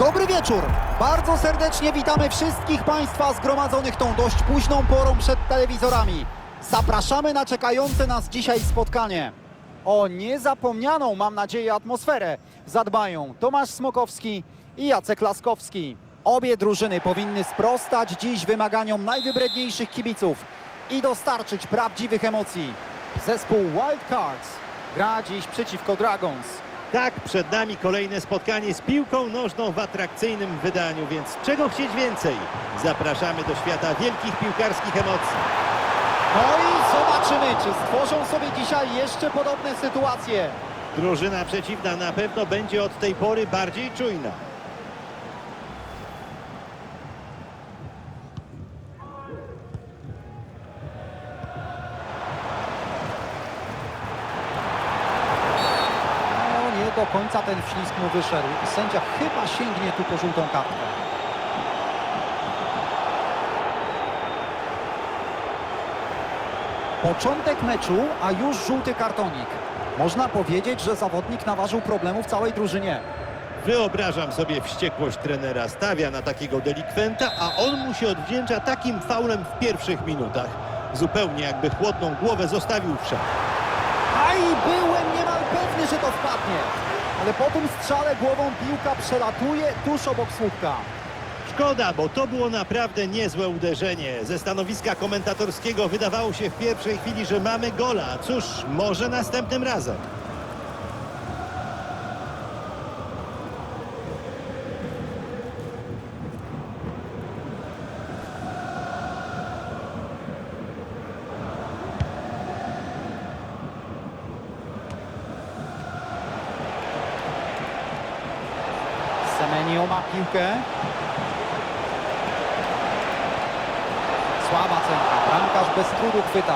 Dobry wieczór! Bardzo serdecznie witamy wszystkich Państwa zgromadzonych tą dość późną porą przed telewizorami. Zapraszamy na czekające nas dzisiaj spotkanie. O niezapomnianą, mam nadzieję, atmosferę zadbają Tomasz Smokowski i Jacek Laskowski. Obie drużyny powinny sprostać dziś wymaganiom najwybredniejszych kibiców i dostarczyć prawdziwych emocji. Zespół Wild Cards gra dziś przeciwko Dragons. Tak, przed nami kolejne spotkanie z piłką nożną w atrakcyjnym wydaniu, więc czego chcieć więcej? Zapraszamy do świata wielkich piłkarskich emocji. No i zobaczymy, czy stworzą sobie dzisiaj jeszcze podobne sytuacje. Drużyna przeciwna na pewno będzie od tej pory bardziej czujna. No nie do końca ten wślizg mu wyszedł. Sędzia chyba sięgnie tu po żółtą kartkę. Początek meczu, a już żółty kartonik. Można powiedzieć, że zawodnik naważył problemów całej drużynie. Wyobrażam sobie wściekłość trenera. Stawia na takiego delikwenta, a on mu się odwdzięcza takim faulem w pierwszych minutach. Zupełnie jakby chłodną głowę zostawił w szach. A i byłem niemal pewny, że to wpadnie. Ale po tym strzale głową piłka przelatuje tuż obok słupka. Szkoda, bo to było naprawdę niezłe uderzenie. Ze stanowiska komentatorskiego wydawało się w pierwszej chwili, że mamy gola. Cóż, może następnym razem. Semenio ma piłkę. Słaba centra. Bramkarz bez trudu chwyta.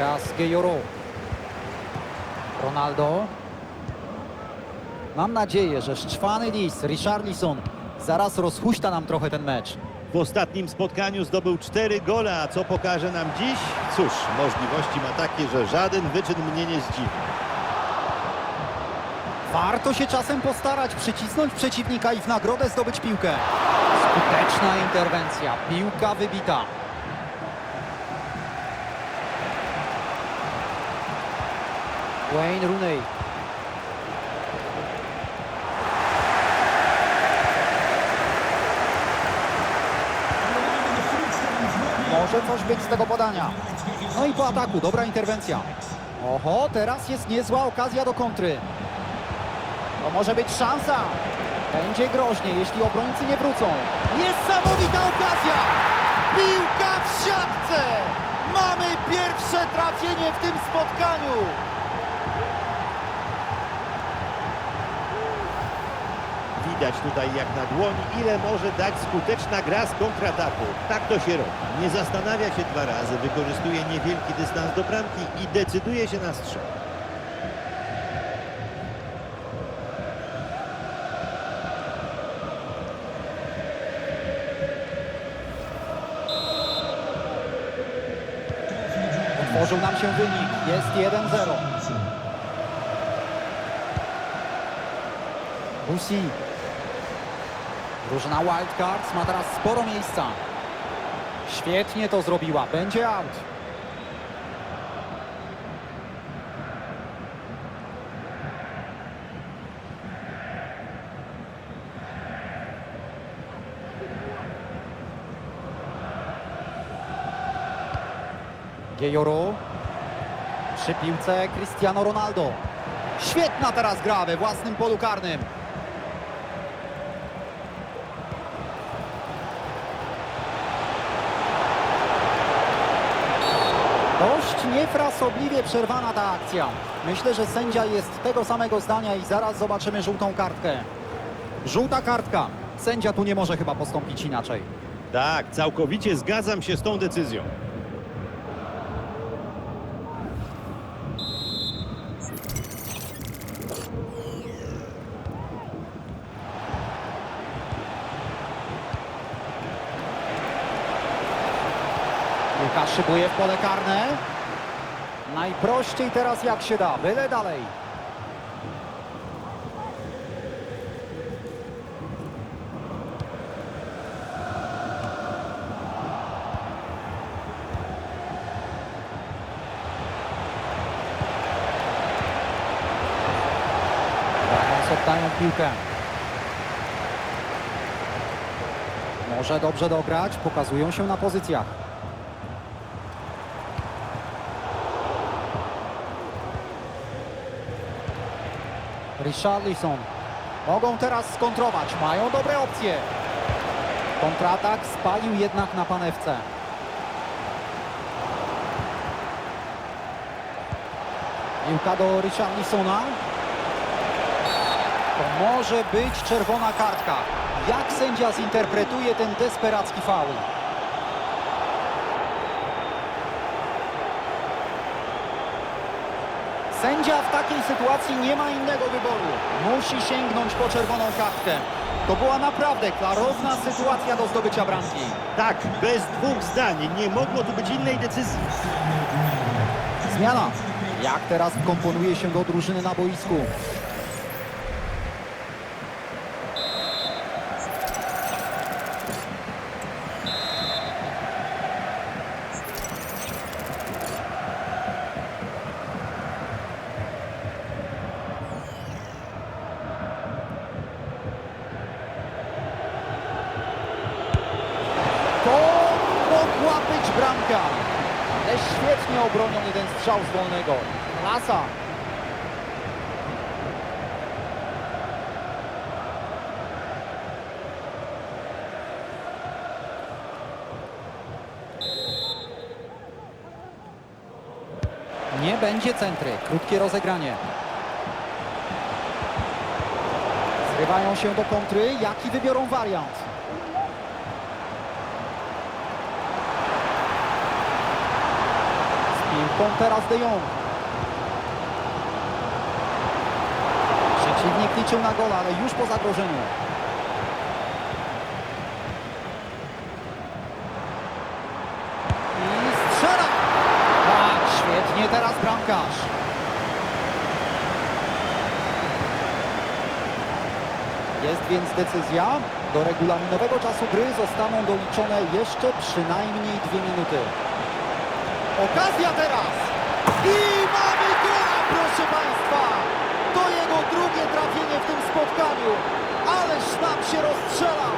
Raz Gejoro. Ronaldo. Mam nadzieję, że szczwany lis Richarlison zaraz rozhuśta nam trochę ten mecz. W ostatnim spotkaniu zdobył cztery gola, a co pokaże nam dziś? Cóż, możliwości ma takie, że żaden wyczyn mnie nie zdziwi. Warto się czasem postarać, przycisnąć przeciwnika i w nagrodę zdobyć piłkę. Skuteczna interwencja, piłka wybita. Wayne Rooney. Może coś być z tego podania. No i po ataku, dobra interwencja. Oho, teraz jest niezła okazja do kontry. To może być szansa. Będzie groźnie, jeśli obrońcy nie wrócą. Niesamowita okazja! Piłka w siatce! Mamy pierwsze trafienie w tym spotkaniu! Widać tutaj jak na dłoni, ile może dać skuteczna gra z kontrataku. Tak to się robi. Nie zastanawia się dwa razy, wykorzystuje niewielki dystans do bramki i decyduje się na strzał. Otworzył nam się wynik. Jest 1-0. Busi. Drużyna Wildcards ma teraz sporo miejsca. Świetnie to zrobiła. Będzie out. Gejoro. Przy piłce Cristiano Ronaldo. Świetna teraz gra we własnym polu karnym. Dość niefrasobliwie przerwana ta akcja. Myślę, że sędzia jest tego samego zdania i zaraz zobaczymy żółtą kartkę. Żółta kartka. Sędzia tu nie może chyba postąpić inaczej. Tak, całkowicie zgadzam się z tą decyzją. Piłka szybuje w pole karne. Najprościej teraz jak się da, byle dalej. oddają piłkę. Może dobrze dograć, pokazują się na pozycjach. Richarlison. Mogą teraz skontrować, mają dobre opcje. Kontratak spalił jednak na panewce. Piłka do Richarlisona. To może być czerwona kartka. Jak sędzia zinterpretuje ten desperacki faul? Sędzia w takiej sytuacji nie ma innego wyboru. Musi sięgnąć po czerwoną kartkę. To była naprawdę klarowna sytuacja do zdobycia bramki. Tak, bez dwóch zdań. Nie mogło tu być innej decyzji. Zmiana. Jak teraz wkomponuje się do drużyny na boisku? To mogła być bramka. Ale świetnie obroniony ten strzał z wolnego. Nie będzie centry. Krótkie rozegranie. Zrywają się do kontry. Jaki wybiorą wariant? Z piłką teraz De Jong. Przeciwnik liczył na gola, ale już po zagrożeniu. I strzela! Tak, świetnie teraz bramkarz. Jest więc decyzja. Do regulaminowego czasu gry zostaną doliczone jeszcze przynajmniej dwie minuty. Okazja teraz! I mamy gola, proszę Państwa! To jego drugie trafienie w tym spotkaniu. Ależ nam się rozstrzelał!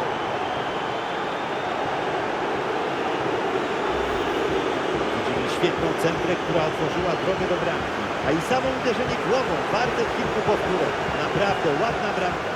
Widzimy świetną centrę, która otworzyła drogę do bramki. A i samo uderzenie głową, warte kilku powtórek. Naprawdę ładna bramka.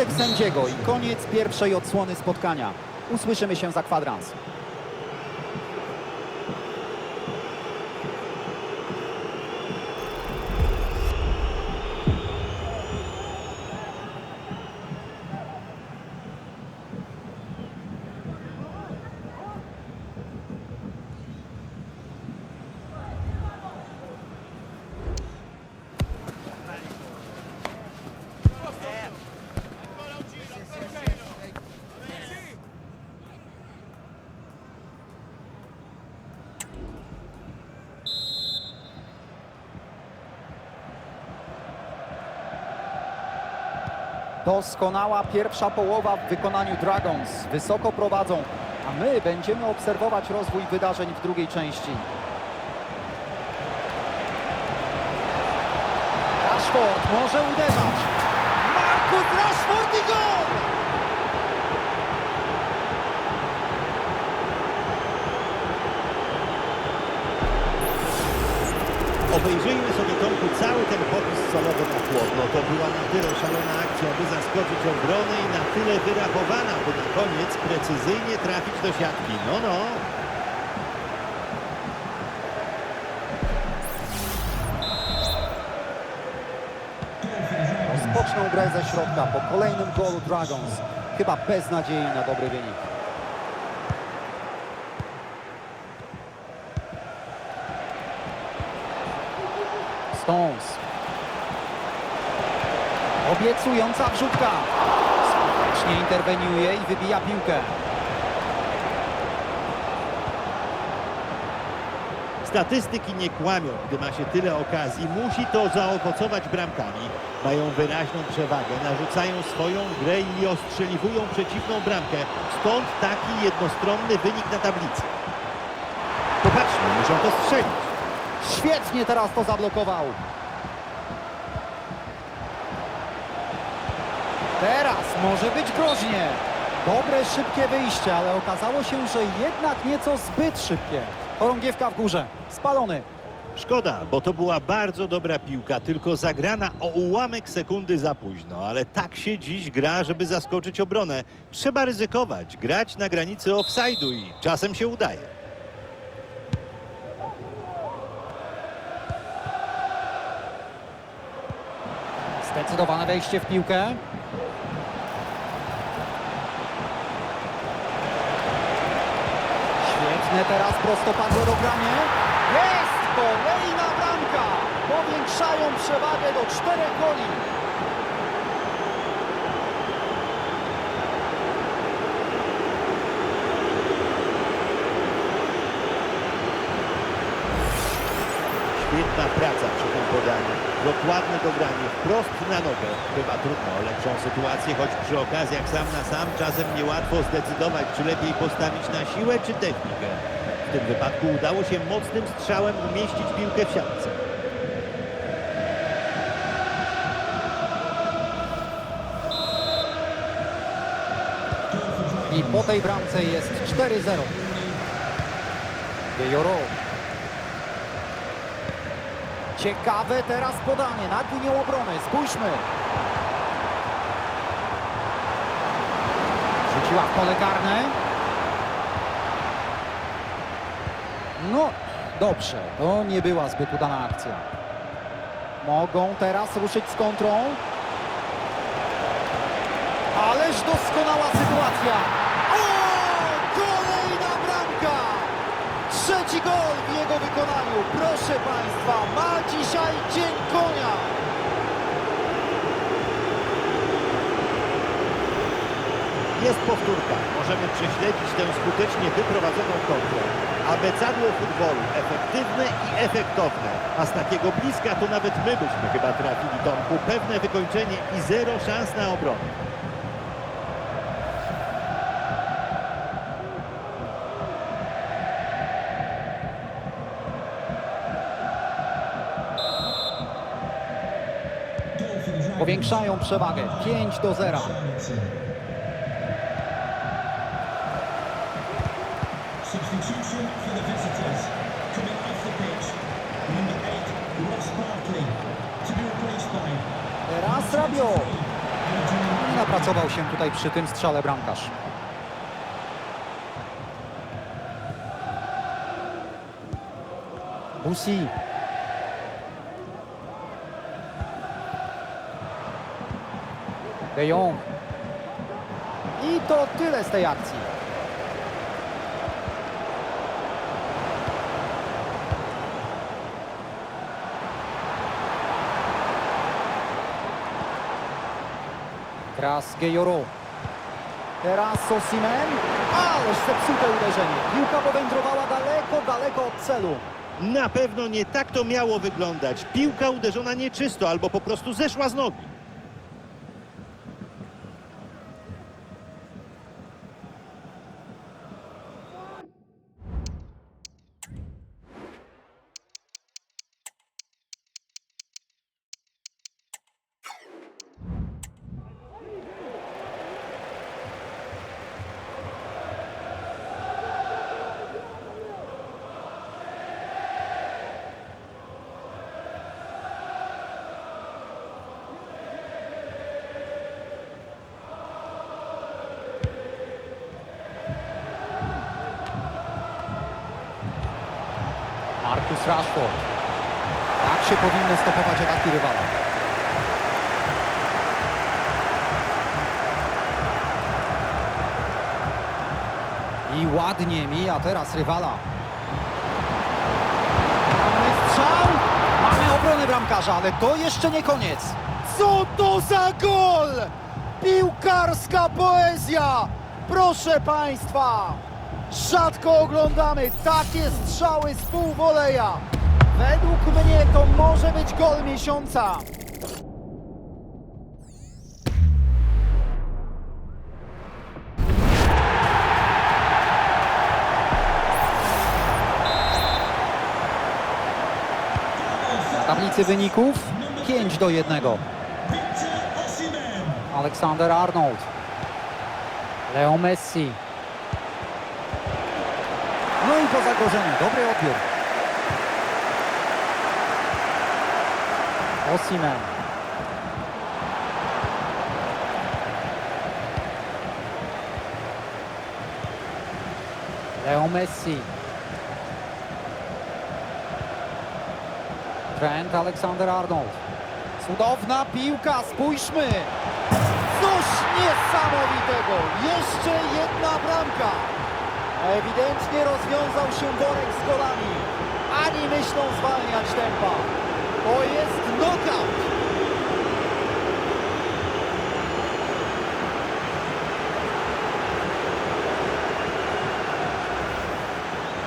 Gwizdek sędziego i koniec pierwszej odsłony spotkania. Usłyszymy się za kwadrans. Doskonała pierwsza połowa w wykonaniu Dragons. Wysoko prowadzą, a my będziemy obserwować rozwój wydarzeń w drugiej części. Rashford może uderzać. Marcus Rashford i gol! Obejrzyjmy sobie Tomku cały ten popis solowy na chłodno. To była na tyle szalona akcja, by zaskoczyć obronę i na tyle wyrachowana, by na koniec precyzyjnie trafić do siatki. No, no. Rozpoczną grę ze środka po kolejnym golu Dragons. Chyba bez nadziei na dobry wynik. Obiecująca wrzutka. Skutecznie interweniuje i wybija piłkę. Statystyki nie kłamią, gdy ma się tyle okazji. Musi to zaowocować bramkami. Mają wyraźną przewagę, narzucają swoją grę i ostrzeliwują przeciwną bramkę. Stąd taki jednostronny wynik na tablicy. Popatrzmy, muszą to strzelić. Świetnie teraz to zablokował. Teraz może być groźnie. Dobre, szybkie wyjście, ale okazało się, że jednak nieco zbyt szybkie. Chorągiewka w górze. Spalony. Szkoda, bo to była bardzo dobra piłka, tylko zagrana o ułamek sekundy za późno. Ale tak się dziś gra, żeby zaskoczyć obronę. Trzeba ryzykować, grać na granicy offside'u i czasem się udaje. Zdecydowane wejście w piłkę. Świetne teraz prostopadłe dogranie. Jest kolejna bramka. Powiększają przewagę do czterech goli. Świetna praca przy tym podaniu. Dokładne dogranie, wprost na nogę. Chyba trudno o lepszą sytuację, choć przy okazjach sam na sam czasem niełatwo zdecydować, czy lepiej postawić na siłę, czy technikę. W tym wypadku udało się mocnym strzałem umieścić piłkę w siatce. I po tej bramce jest 4-0. Joro. Ciekawe teraz podanie nad linią obrony. Spójrzmy. Rzuciła w pole karne. No, dobrze. To nie była zbyt udana akcja. Mogą teraz ruszyć z kontrą. Ależ doskonała sytuacja. Dzisiaj dzień konia. Jest powtórka. Możemy prześledzić tę skutecznie wyprowadzoną kontrę. Abecadło futbolu. Efektywne i efektowne. A z takiego bliska to nawet my byśmy chyba trafili, Tomku. Pewne wykończenie i zero szans na obronę. Powiększają przewagę. 5 do 0. Substitution for the visitors. Coming off the pitch, number eight, Ross Barkley, to be replaced by Teraz Rabio. Nie napracował się tutaj przy tym strzale bramkarz. Busi. De Jong. I to tyle z tej akcji. Teraz Gejoro. Teraz Sosimen. Ależ zepsute uderzenie. Piłka powędrowała daleko, daleko od celu. Na pewno nie tak to miało wyglądać. Piłka uderzona nieczysto albo po prostu zeszła z nogi. Marcus Rashford. Tak się powinno stopować ataki rywala. I ładnie mija teraz rywala. Mamy strzał! Mamy obronę bramkarza, ale to jeszcze nie koniec. Co to za gol! Piłkarska poezja! Proszę Państwa! Rzadko oglądamy takie strzały z półwoleja. Według mnie to może być gol miesiąca. Tablicy wyników 5 do 1. Victor Osimhen. Aleksander Arnold. Leo Messi. No i po zagrożeniu, dobry odbiór. Osimen. Leo Messi. Trent Alexander-Arnold. Cudowna piłka, spójrzmy! Coś niesamowitego! Jeszcze jedna bramka! Ewidentnie rozwiązał się worek z golami. Ani myślą zwalniać tempa. To jest knockout!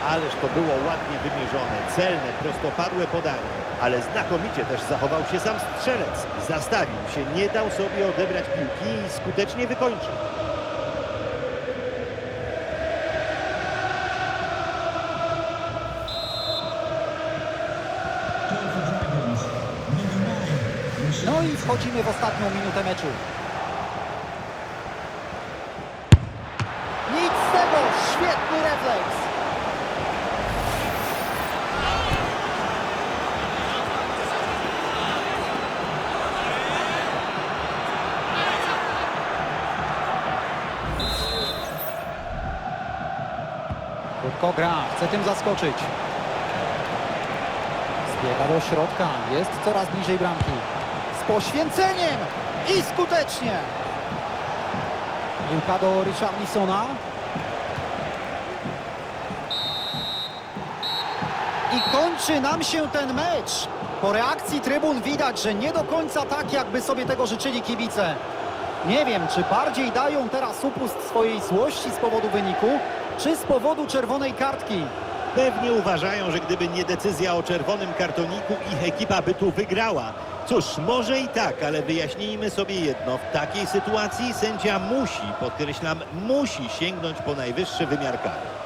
Ależ to było ładnie wymierzone, celne, prostopadłe podanie. Ale znakomicie też zachował się sam strzelec. Zastawił się, nie dał sobie odebrać piłki i skutecznie wykończył. Wchodzimy w ostatnią minutę meczu. Nic z tego! Świetny refleks! Krótko gra, chce tym zaskoczyć. Zbiega do środka, jest coraz bliżej bramki. Poświęceniem i skutecznie. Piłka do Richarlisona. I kończy nam się ten mecz. Po reakcji trybun widać, że nie do końca tak, jakby sobie tego życzyli kibice. Nie wiem, czy bardziej dają teraz upust swojej złości z powodu wyniku, czy z powodu czerwonej kartki. Pewnie uważają, że gdyby nie decyzja o czerwonym kartoniku, ich ekipa by tu wygrała. Cóż, może i tak, ale wyjaśnijmy sobie jedno. W takiej sytuacji sędzia musi, podkreślam, musi sięgnąć po najwyższy wymiar kary.